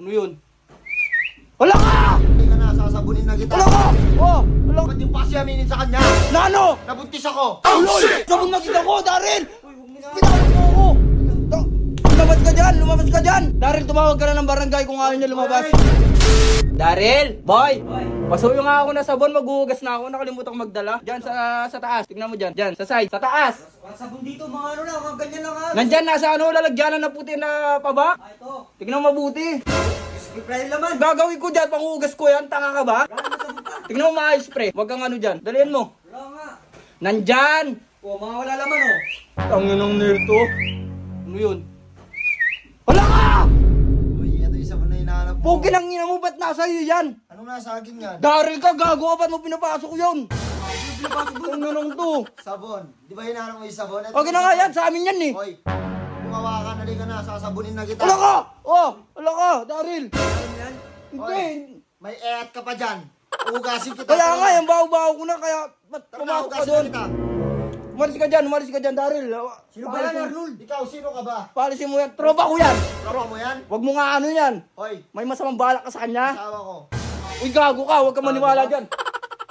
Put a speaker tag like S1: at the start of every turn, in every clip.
S1: Ano yun? Wala ka!
S2: Hindi ka na, sasabunin na kita.
S1: Wala ka! Oh! Wala ka!
S2: Ba't yung pasyaminin sa kanya?
S1: Na ano?
S2: Nabuntis ako.
S1: Oh, lol! Sabon na kita ko, Daryl! Pinawag mo ako! Lumabas ka dyan! Lumabas ka dyan! Daryl, tumawag ka na ng barangay kung ayaw niya lumabas. Daryl! Boy! Pasuyo nga ako na sabon, maghuhugas na ako. Nakalimutan ko magdala. Dyan sa, sa taas. Tignan mo dyan. Dyan, sa side. Sa taas!
S2: Sabon dito, mga ano na, mga ganyan lang ha.
S1: Nandyan, nasa ano, lalagyanan na puti na pabak.
S2: Ah, ito.
S1: Tignan mo mabuti.
S2: Spray laman.
S1: Gagawin ko dyan, panghugas ko yan. Tanga ka ba? Tignan mo maayos, pre. Huwag kang ano dyan. Dalian mo.
S2: Wala nga.
S1: Nandyan!
S2: Oh, mga wala laman oh.
S1: Ang ng nito. Ano yun? Wala ka! Pugi ng ina mo, ba't nasa iyo yan?
S2: Anong nasa akin yan?
S1: Daryl ka, gago ka, ba't mo pinapasok yun? Ang nanong to.
S2: Sabon. Di ba hinahanap mo yung sabon? Ito
S1: Okay na nga yan, sa amin yan eh.
S2: Hoy, bumawa ka, nali ka na, sasabunin na kita.
S1: Wala ka! Oh, wala ka, Daryl. Hindi.
S2: Hoy, may et ka pa dyan. Ugasin kita.
S1: Kaya nga, yung baho-baho ko na, kaya ba't
S2: Tara na,
S1: pumasok ka
S2: ugasin
S1: doon?
S2: kita.
S1: Umalis ka dyan, umalis ka dyan, Daryl.
S2: Sino ba yan, Arnold? Ikaw, sino ka ba?
S1: Palisin mo yan, tropa ko yan.
S2: Tropa mo yan?
S1: Huwag mo nga ano yan.
S2: Hoy,
S1: May masamang balak ka sa kanya.
S2: asawa ko.
S1: Uy, gago ka, huwag ka maniwala dyan.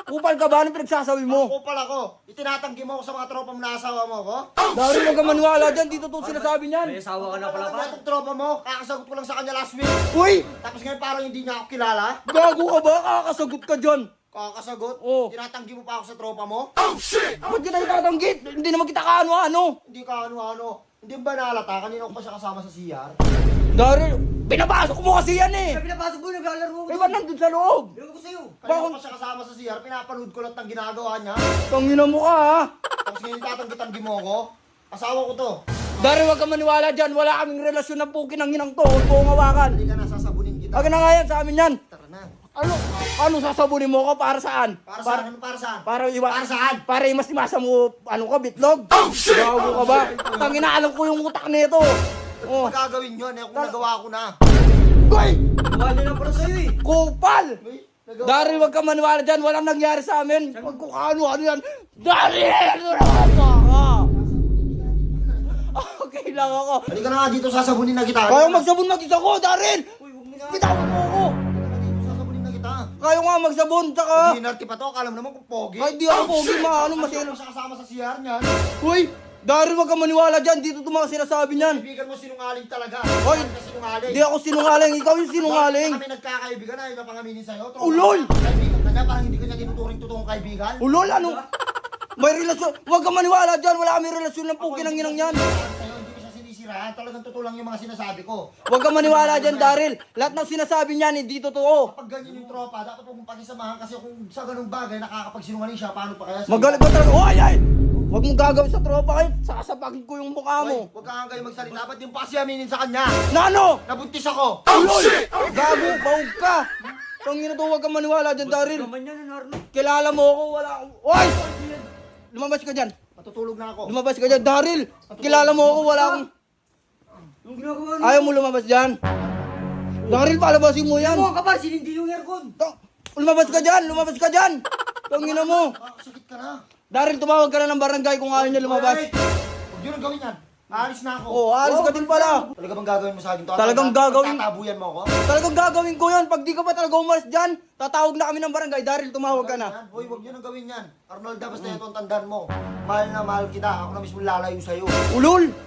S1: Kupal ka ba? Anong pinagsasabi mo?
S2: Ako pala ko. Itinatanggi mo ako sa mga tropa mo na asawa mo ko.
S1: Daryl, huwag ka maniwala dyan. Dito to sinasabi niyan.
S2: asawa ka na pala pa? Itong tropa mo, kakasagot ko lang sa kanya last week.
S1: Uy,
S2: Tapos ngayon parang hindi niya ako kilala.
S1: gago ka ba? Kakasagot ka dyan.
S2: Kakasagot?
S1: Oo.
S2: Tinatanggi mo pa ako sa tropa mo?
S1: Ba't kita itatanggit? Hindi naman kita kaano-ano.
S2: Hindi ka ano-ano. Hindi ba nalata? Kanina ko pa siya kasama sa CR.
S1: Daryl, pinapasok mo kasi yan eh.
S2: pinapasok mo, naglalaro
S1: Eh, ba't nandun sa loob?
S2: Ewan ko sa'yo. Kanina ko pa siya kasama sa CR. Pinapanood ko lahat ng ginagawa niya.
S1: Tangina mo ka ha.
S2: Tapos ngayon tatanggi-tanggi mo ako. Asawa ko to.
S1: Daryl, huwag ka maniwala dyan. Wala kaming relasyon ng pukin ng inang to. Huwag mo akong hawakan.
S2: Hindi ka na, sasabunin kita.
S1: Huwag na nga yan sa amin yan. Ano? Ano sasabunin mo ko? Para saan?
S2: Para saan? Ano para saan?
S1: Para iwa.
S2: Para saan?
S1: Para imas-imasa mo, ano ka, bitlog? Gago ka ba? Tangina, alam ko yung utak nito. Oh.
S2: Ano gagawin yun? Eh, kung nagawa ko na.
S1: Goy!
S2: Wala na para sa'yo eh.
S1: Kupal! Daryl, wag ka maniwala dyan. Walang nangyari sa amin. Wag ko kaano, ano yan. Daryl! Ano na ka? Okay lang ako.
S2: Halika na nga dito, sasabunin na kita.
S1: Kaya magsabon mag-isa ko, Daryl!
S2: Uy, huwag mo na.
S1: Bitawan mo Kaya nga magsabon, tsaka...
S2: Hindi narti pa to, akala mo naman kung pogi.
S1: Ay, di ako pogi, maano maselo.
S2: ako siya kasama sa CR niyan.
S1: Uy! Daryl, wag ka maniwala dyan. Dito ito mga sinasabi niyan.
S2: Kaibigan mo sinungaling talaga.
S1: Hoy!
S2: Ka sinungaling?
S1: Hindi ako sinungaling. Ikaw yung sinungaling.
S2: Bakit kami nagkakaibigan na, yung napangaminin sa'yo.
S1: Ulol!
S2: ka, Kaibigan ka niya, parang hindi ka niya tinuturing totoong kaibigan.
S1: Ulol, ano? May relasyon. Wag ka maniwala dyan. Wala kami relasyon ng puki ng inang yan.
S2: Siya sinisiraan. Talagang totoo lang yung mga sinasabi ko.
S1: Wag ka maniwala dyan, Daryl. Lahat ng sinasabi niyan, hindi totoo.
S2: Kapag ganyan yung tropa, dapat huwag mong pakisamahan kasi kung sa ganung bagay nakakapagsinungaling siya, paano pa kaya sa'yo?
S1: Magalit ka talaga. Hoy, ay! Huwag mong gagawin sa tropa kayo. Sasabagin ko yung mukha mo.
S2: huwag ka kayo magsalita. Ba't yung pasyaminin sa kanya?
S1: Nano!
S2: Nabuntis ako!
S1: Ulol! Gago, baog ka. Tangina to, huwag ka maniwala dyan, Daryl. Kilala mo ako, wala akong... Hoy! Lumabas ka dyan.
S2: Matutulog na ako.
S1: Lumabas ka dyan, Daryl. Kilala mo ako, wala akong...
S2: Yung ginagawa
S1: Ayaw mo lumabas dyan. Daryl, palabasin mo yan.
S2: ka ba? Sinindi yung aircon.
S1: Lumabas ka dyan, lumabas ka dyan. Tangina mo.
S2: Makakasakit ka na.
S1: Daryl, tumawag ka na ng barangay kung ayaw niya lumabas.
S2: Wait! Huwag yun ang gawin yan. Aalis na ako.
S1: Oo, aalis ka din pala.
S2: Talaga bang gagawin mo sa akin to?
S1: Talagang gagawin-
S2: Tatabuyan mo ako?
S1: Talagang gagawin ko yan. Pag di ka pa talaga umalis dyan, tatawag na kami ng barangay. Daryl, tumawag ka na.
S2: Hoy, huwag yun ang gawin yan. Arnolda, basta ito ang tandaan mo. Mahal na mahal kita. Ako na mismo lalayo sa'yo.
S1: Ulol!